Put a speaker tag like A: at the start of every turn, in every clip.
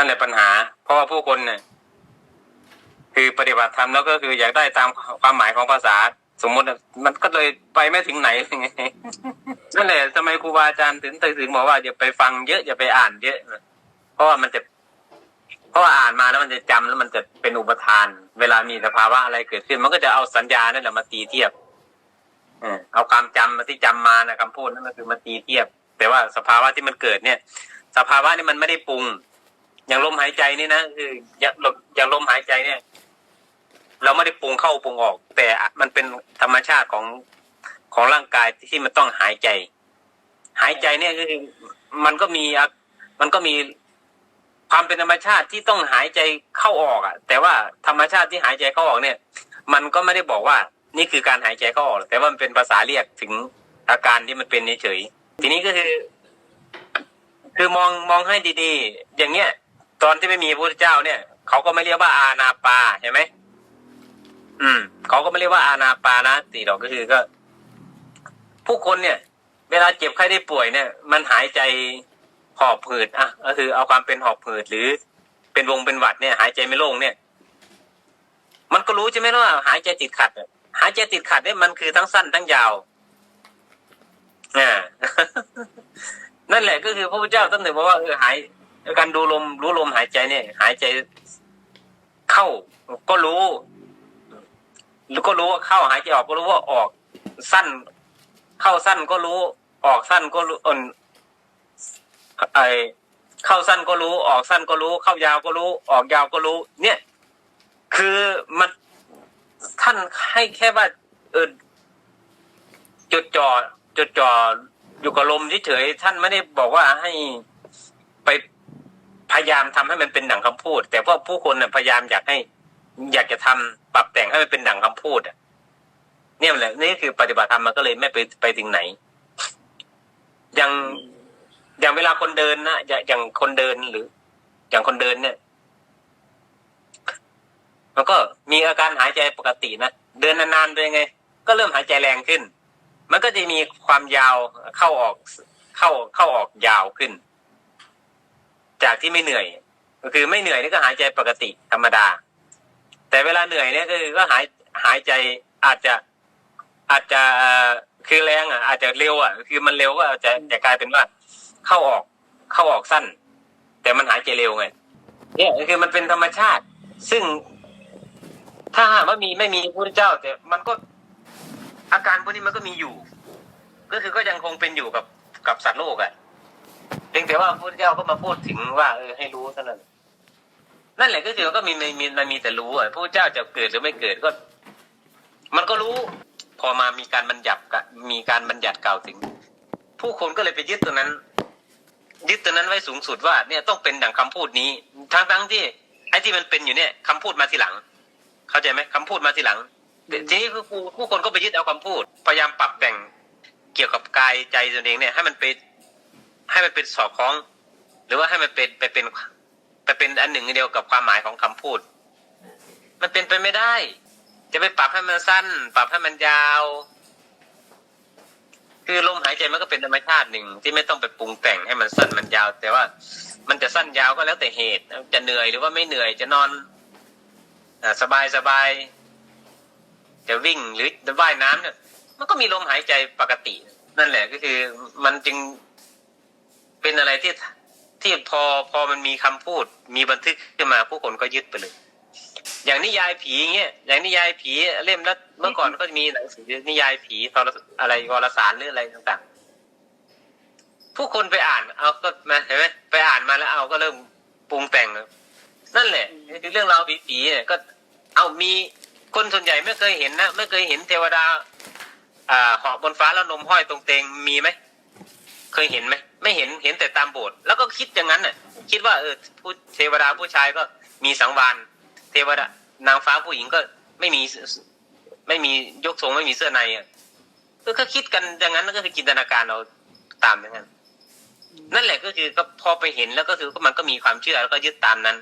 A: นั่นแหละปัญหา เพราะว่าผู้คนเนี่ยคือปฏิบัติธรรมแล้วก็คืออยากได้ตามความหมายของภาษา สมมติมันก็เลยไปไม่ถึงไหนนั่นแหละทำไมครูบาอาจารย์ถึงถึงบอกว่าอย่าไปฟังเยอะอย่าไปอ่านเยอะเพราะว่ามันจะเพราะว่าอ่านมาแล้วมันจะจำแล้วมันจะเป็นอุปทาน เวลามีสภาวะอะไรเกิดขึ้น มันก็จะเอาสัญญานั่นแหละมาตีเทียบเออเอาความจำมาที่จำมานะคำพูดนั่นก็คือมาตีเทียบ แต่ว่าสภาวะที่มันเกิดเนี่ย สภาวะนี่มันไม่ได้ปรุง อย่างลมหายใจนี่นะคืออย่างลมอย่างลมหายใจเนี่ย เราไม่ได้ปรุงเข้าปรุงออก แต่มันเป็นธรรมชาติของของร่างกายที่มันต้องหายใจ หายใจเนี่ยคือมันก็มีมันก็มีความเป็นธรรมชาติที่ต้องหายใจเข้าออกอะ แต่ว่าธรรมชาติที่หายใจเข้าออกเนี่ย มันก็ไม่ได้บอกว่า นี่คือการหายใจเข้าออก แต่ว่ามันเป็นภาษาเรียกถึงอาการที่มันเป็นเฉยทีนี้ก็คือ คือมองมองให้ดี ๆ อย่างเนี้ย ตอนที่ไม่มีพระพุทธเจ้าเนี่ยเขาก็ไม่เรียกว่าอาณาปาใช่ไหมอืมเขาก็ไม่เรียกว่าอาณาปานะติหรอกก็คือก็ ผู้คนเนี่ย เวลาเจ็บไข้ได้ป่วยเนี่ย มันหายใจหอบหืดอะก็คือเอาความเป็นหอบหืดหรือ เป็นวงเป็นหวัดเนี่ย หายใจไม่โล่งเนี่ย มันก็รู้ใช่ไหมว่าหายใจติดขัดหายใจติดขัดเนี่ยมันคือทั้งสั้นทั้งยาวอ่านั่นแหละก็คือพระพุทธเจ้าท่านถึงบอกว่าเออหาย การดูลมรู้ลมหายใจเนี่ย หายใจเข้าก็รู้แล้วก็รู้ว่าเข้าหายใจออกก็รู้ว่าออก สั้น เข้าสั้นก็รู้ ออกสั้นก็รู้อ่นไอเข้าสั้นก็รู้ ออกสั้นก็รู้ เข้ายาวก็รู้ ออกยาวก็รู้ เนี่ย คือมันท่านให้แค่ว่า เออจดจ่อจดจ่ออยู่กับลมเฉยๆท่านไม่ได้บอกว่าให้ พยายามทำให้มันเป็นดั่งคำพูด แต่พวกผู้คนน่ะพยายามอยากให้ อยากจะทำปรับแต่งให้มันเป็นดั่งคำพูดอะเนี่ยแหละนี่คือปฏิบัติธรรมมันก็เลยไม่ไปไปถึงไหน อย่างอย่างเวลาคนเดินนะอย่างอย่างคนเดินหรือ อย่างคนเดินเนี่ยมันก็มีอาการหายใจปกตินะเดินนานๆเป็นไง ก็เริ่มหายใจแรงขึ้น มันก็จะมีความยาวเข้าออกเข้าเข้าออกยาวขึ้น จากที่ไม่เหนื่อย ก็คือไม่เหนื่อยนี่ก็หายใจปกติธรรมดา แต่เวลาเหนื่อยเนี่ยก็คือก็หายหายใจอาจจะอาจจะคือแรงอะ อาจจะเร็วอะ คือมันเร็วก็อาจจะจะกลายเป็นว่า เข้าออกเข้าออกสั้น แต่มันหายใจเร็วไงเนี่ยคือมันเป็นธรรมชาติ ซึ่งถ้าหากว่ามีไม่มีพระเจ้า แต่มันก็อาการพวกนี้มันก็มีอยู่ ก็คือก็ยังคงเป็นอยู่กับกับสัตว์โลกอะ เพียงแต่ว่าพระพุทธเจ้าก็มาพูดถึงว่าเออให้รู้เท่านั้นนั่นแหละก็คือก็มีมีมันมีแต่รู้อะพระพุทธเจ้าจะเกิดหรือไม่เกิดก็ มันก็รู้ พอมามีการบัญญัติกะมีการบัญญัติกล่าวถึง ผู้คนก็เลยไปยึดตัวนั้น ยึดตัวนั้นไว้สูงสุดว่า เนี่ยต้องเป็นดังคำพูดนี้ ทั้งทั้งที่ไอ้ที่มันเป็นอยู่เนี่ยคำพูดมาทีหลัง เข้าใจไหมคำพูดมาทีหลังทีนี้คือผู้ผู้คนก็ไปยึดเอาคำพูด พยายามปรับแต่งเกี่ยวกับกายใจตนเองเนี่ยให้มันไป ให้มันเป็นสอดคล้อง หรือว่าให้มันเป็นไปเป็นไปเป็นอันหนึ่งอันเดียวกับความหมายของคำพูด มันเป็นไปไม่ได้ จะไปปรับให้มันสั้น ปรับให้มันยาว คือลมหายใจมันก็เป็นธรรมชาติหนึ่งที่ไม่ต้องไปปรุงแต่งให้มันสั้นมันยาว แต่ว่ามันจะสั้นยาวก็แล้วแต่เหตุ จะเหนื่อยหรือว่าไม่เหนื่อยจะนอนอสบายสบายจะวิ่งหรือจะว่ายน้ำเนี่ยมันก็มีลมหายใจปกติ นั่นแหละก็คือมันจึง เป็นอะไรที่ที่พอพอมันมีคำพูด มีบันทึกขึ้นมาผู้คนก็ยึดไปเลย อย่างนิยายผีเงี้ยอย่างนิยายผีเล่มละเมื่อก่อนก็จะมีหนังสือนิยายผีทรอะไรวารสารหรืออะไรต่างๆ ผู้คนไปอ่านเอาก็มาเห็นไหมไปอ่านมาแล้วเอาก็เริ่มปรุงแต่งนั่นแหละคือเรื่องราวผีๆเนี่ยก็เอามีคนส่วนใหญ่ไม่เคยเห็นนะไม่เคยเห็นเทวดา อ่าหาะบนฟ้าแล้วนมห้อยตรงเตงมีไหม ยเห็นไหมไม่เห็นเห็นแต่ตามโบสถ์แล้วก็คิดอย่างนั้นน่ะ คิดว่าเออผู้เทวดาผู้ชายก็มีสังวานเทวดานางฟ้าผู้หญิงก็ไม่มีไม่มียกทรงไม่มีเสื้อในอะก็ก็คิดกันอย่างนั้นก็คือจินตนาการเราตามอย่างนั้น นั่นแหละก็คือก็พอไปเห็นแล้วก็คือมันก็มีความเชื่อแล้วก็ยึดตามนั้น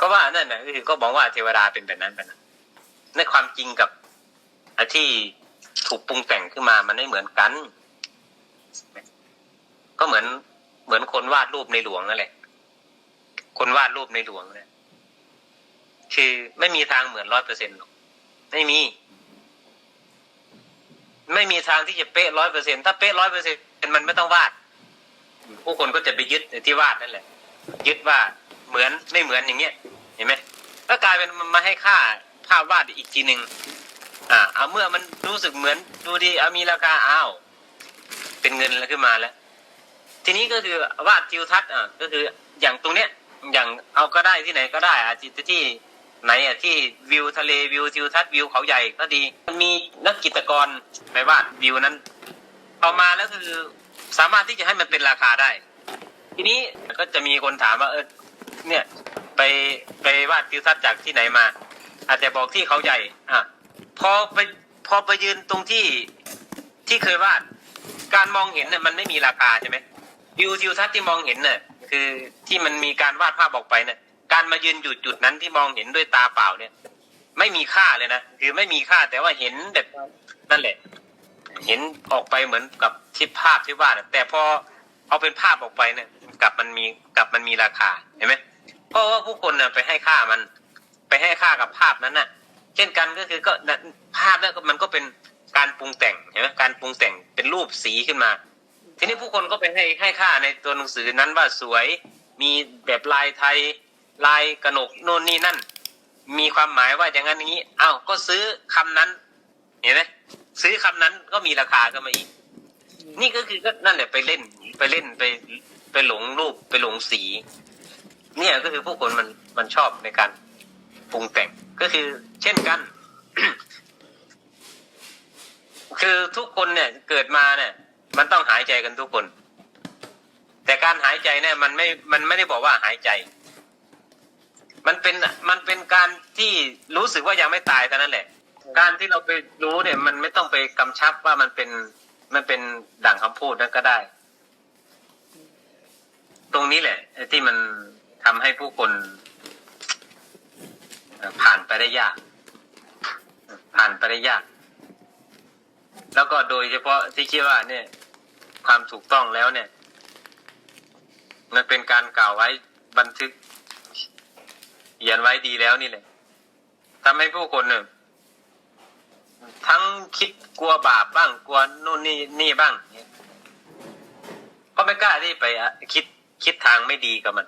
A: ก็ว่านั่นนะก็คือก็บอกว่าเทวดาเป็นแบบนั้นแบบนั้นในความจริงกับที่ถูกปรุงแต่งขึ้นมามันไม่เหมือนกัน ก็เหมือนเหมือนคนวาดรูปในหลวงนั่นแหละ คนวาดรูปในหลวงเนี่ยคือไม่มีทางเหมือนร้อยเปอร์เซ็นต์หรอกไม่มี ไม่มีทางที่จะเป๊ะร้อยเปอร์เซ็นถ้าเป๊ะร้อยเปอร์เซ็นมันไม่ต้องวาด ผู้คนก็จะไปยึดในที่วาดนั่นแหละ ยึดว่าเหมือนไม่เหมือนอย่างเงี้ย เห็นไหมก็กลายเป็นมันมาให้ค่าภาพวาดอีกทีหนึ่งอ่าเอาเมื่อมันรู้สึกเหมือนดูดีเอามีราคาอ้าว เป็นเงินแล้วขึ้นมาแล้ว ทีนี้ก็คือวาดทิวทัศน์อะก็คืออย่างตรงเนี้ยอย่างเอาก็ได้ที่ไหนก็ได้อาจจะที่ไหนอะที่วิวทะเลวิวทิวทัศน์วิวเขาใหญ่ก็ดี มันมีนักกิจกรไปวาดวิวนั้นเอามาแล้วคือสามารถที่จะให้มันเป็นราคาได้ ทีนี้ก็จะมีคนถามว่าเออเนี่ยไปไปวาดทิวทัศน์จากที่ไหนมา อาจจะบอกที่เขาใหญ่อะพอไปพอไปยืนตรงที่ที่เคยวาด การมองเห็นเนี่ยมันไม่มีราคาใช่ไหมวิวทิวทัศน์ที่มองเห็นเนี่ยคือที่มันมีการวาดภาพออกไปเนี่ยการมายืนอยู่จุดนั้นที่มองเห็นด้วยตาเปล่าเนี่ย ไม่มีค่าเลยนะคือไม่มีค่าแต่ว่าเห็นแบบนั่นแหละ เห็นออกไปเหมือนกับที่ภาพที่วาดแต่พอเอาเป็นภาพออกไปเนี่ยกลับมันมีกลับมันมีราคาเห็นไหมเพราะว่าผู้คนน่ะไปให้ค่ามัน ไปให้ค่ากับภาพนั้นน่ะ เช่นกันก็คือก็ภาพนั้นมันก็เป็น การปรุงแต่งเห็นไหมการปรุงแต่งเป็นรูปสีขึ้นมา ทีนี้ผู้คนก็ไปให้ให้ค่าในตัวหนังสือนั้นว่าสวยมีแบบลายไทยลายกระหนกโน่นนี่นั่น มีความหมายว่าอย่างนั้นอย่างนี้อ้าวก็ซื้อคำนั้น เห็นไหมซื้อคำนั้นก็มีราคาก็มาอีก นี่ก็คือก็นั่นแหละไปเล่นไปเล่นไปไปหลงรูปไปหลงสี เนี่ยก็คือผู้คนมันมันชอบในการปรุงแต่งก็คือ เช่นกัน คือทุกคนเนี่ยเกิดมาเนี่ย มันต้องหายใจกันทุกคน แต่การหายใจเนี่ย มันไม่มันไม่ได้บอกว่าหายใจ มันเป็นมันเป็นการที่รู้สึกว่ายังไม่ตายเท่านั้นแหละ การที่เราไปรู้เนี่ย มันไม่ต้องไปกำชับว่ามันเป็นมันเป็นดั่งคำพูดนั้นก็ได้ ตรงนี้แหละที่มันทำให้ผู้คนผ่านไปได้ยาก ผ่านไปได้ยาก แล้วก็โดยเฉพาะที่คิดว่าเนี่ย ความถูกต้องแล้วเนี่ย มันเป็นการกล่าวไว้บันทึกเขียนไว้ดีแล้วนี่แหละทำให้ผู้คนเนี่ยทั้งคิดกลัวบาปบ้างกลัวนู่นนี่นี่บ้างก็ไม่กล้าที่ไปคิดคิดทางไม่ดีกับมัน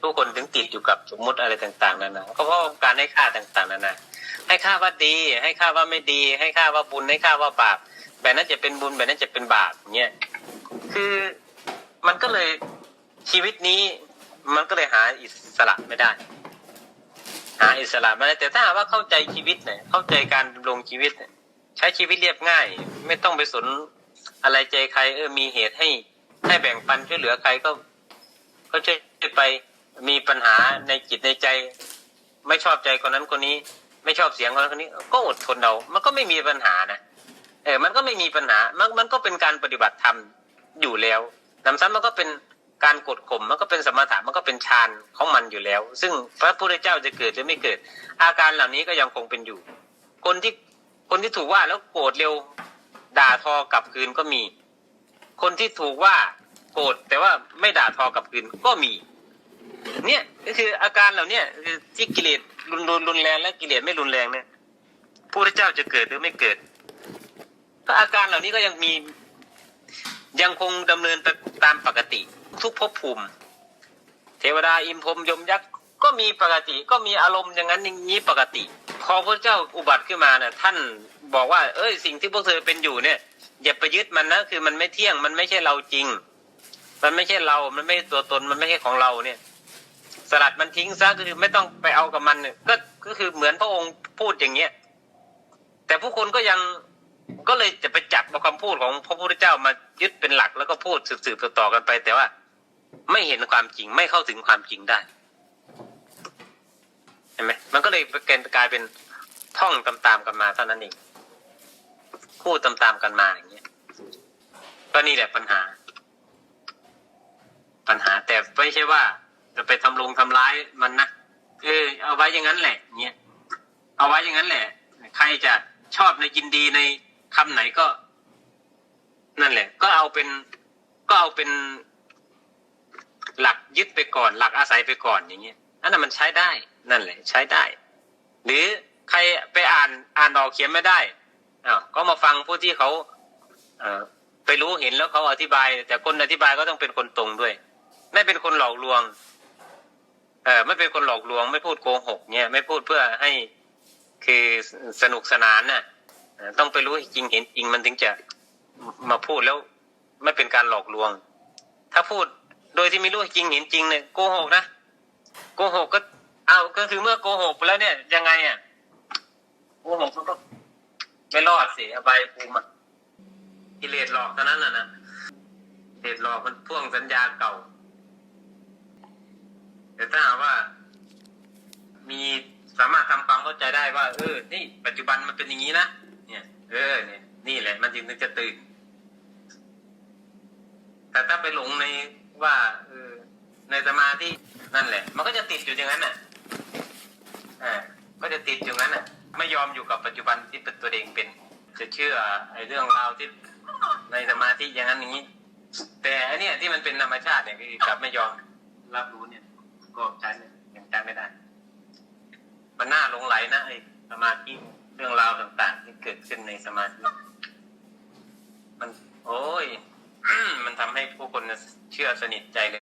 A: ผู้คนถึงติดอยู่กับสมมุติอะไรต่าง ๆนานาก็เพราะการให้ค่าต่าง ๆนานา ให้ค่าว่าดี ให้ค่าว่าไม่ดี ให้ค่าว่าบุญให้ค่าว่าบาปแบบนั้นจะเป็นบุญแบบนั้นจะเป็นบาปเนี่ยคือมันก็เลยชีวิตนี้ มันก็เลยหาอิสระไม่ได้ หาอิสระไม่ได้แต่ถ้าหากว่าเข้าใจชีวิตเนี่ยเข้าใจการดำรงชีวิตเนี่ยใช้ชีวิตเรียบง่าย ไม่ต้องไปสนอะไรใจใคร เออมีเหตุให้ให้แบ่งปันช่วยเหลือใครก็ ก็ช่วยไปมีปัญหาในจิตในใจ ไม่ชอบใจคนนั้นคนนี้ ไม่ชอบเสียงคนนั้นคนนี้ ก็อดทนเอามันก็ไม่มีปัญหานะเออ มันก็ไม่มีปัญหา มันมันก็เป็นการปฏิบัติธรรมอยู่แล้วนำซ้ำมันก็เป็นการกดข่มมันก็เป็นสมถะมันก็เป็นฌานของมันอยู่แล้ว ซึ่งพระพุทธเจ้าจะเกิดหรือไม่เกิด อาการเหล่านี้ก็ยังคงเป็นอยู่ คนที่คนที่ถูกว่าแล้วโกรธเร็วด่าทอกลับคืนก็มี คนที่ถูกว่าโกรธแต่ว่าไม่ด่าทอกลับคืนก็มี เนี่ยก็คืออาการเหล่าเนี้ยคือที่กิเลสรุนรุนรุนแรงและกิเลสไม่รุนแรงเนี่ยพระพุทธเจ้าจะเกิดหรือไม่เกิดก็อาการเหล่านี้ก็ยังมี ยังคงดำเนินตามปกติ ทุกภพภูมิ เทวดาอิมพรมยมยักษ์ก็มีปกติ ก็มีอารมณ์อย่างนั้นอย่างนี้ปกติ พอพระเจ้าอุบัติขึ้นมาเนี่ยท่านบอกว่า เอ้ยสิ่งที่พวกเธอเป็นอยู่เนี่ย อย่าไปยึดมันนะคือมันไม่เที่ยงมันไม่ใช่เราจริง มันไม่ใช่เรา มันไม่ตัวตนมันไม่ใช่ของเราเนี่ย สลัดมันทิ้งซะก็คือไม่ต้องไปเอากับมันก็ก็คือเหมือนพระองค์พูดอย่างเงี้ยแต่ผู้คนก็ยังก็เลยจะไปจับเอาคำพูดของพระพุทธเจ้ามายึดเป็นหลักแล้วก็พูดสืบๆต่อๆกันไป แต่ว่าไม่เห็นความจริงไม่เข้าถึงความจริงได้เห็นไหมมันก็เลยเป็นกลายเป็นท่องตามๆกันมาเท่านั้นเองพูดตามๆกันมาอย่างเงี้ยก็นี่แหละปัญหา ปัญหาแต่ไม่ใช่ว่า จะไปทำลงทำร้ายมันนะเออเอาไว้อย่างนั้นแหละเงี้ยเอาไว้อย่างนั้นแหละ ใครจะชอบในยินดีในคำไหนก็ นั่นแหละ ก็เอาเป็นก็เอาเป็นหลักยึดไปก่อน หลักอาศัยไปก่อนอย่างเงี้ยอันนั้นมันใช้ได้ นั่นแหละ ใช้ได้ หรือใครไปอ่านอ่านออกเขียนไม่ได้อ้าวก็มาฟังผู้ที่เขาเอไปรู้เห็นแล้วเขาอธิบาย แต่คนอธิบายก็ต้องเป็นคนตรงด้วย ไม่เป็นคนหลอกลวง เออไม่เป็นคนหลอกลวง ไม่พูดโกหกเนี่ย ไม่พูดเพื่อให้คือสนุกสนานน่ะเอ่อต้องไปรู้จริงเห็นจริงมันถึงจะมาพูดแล้วไม่เป็นการหลอกลวง ถ้าพูดโดยที่ไม่รู้จริงเห็นจริงเนี่ยโกหกนะโกหกก็เอาก็คือเมื่อโกหกไปแล้วเนี่ย ยังไงอะโกหกมันก็ไม่รอดสิอบายภูมิอะกิเลสหลอกเท่านั้นน่ะนะกิเลสหลอกมันพ่วงสัญญาเก่า แต่ถ้าหากว่า มีสามารถทำความเข้าใจได้ว่า เออ นี่ปัจจุบันมันเป็นอย่างนี้นะเนี่ย เออ เนี่ย นี่แหละ มันจึงจะตื่น แต่ถ้าไปหลงในว่าเออในสมาธินั่นแหละ มันก็จะติดอยู่อย่างนั้นน่ะอ่าก็จะติดอยู่อย่างนั้นน่ะ ไม่ยอมอยู่กับปัจจุบันที่เป็นตัวเองเป็น จะเชื่อไอ้เรื่องราวที่ในสมาธิอย่างนั้นอย่างนี้ แต่อันเนี้ยที่มันเป็นธรรมชาติเนี่ยคือกลับไม่ยอมรับรู้เนี่ย ก็ใช้ไม่ยังใช้ไม่ได้ มันน่าหลงไหลนะไอ้สมาธิเรื่องราวต่างๆ ที่เกิดขึ้นในสมาธิมัน โอ้ย มันทำให้ผู้คนเชื่อสนิทใจเลย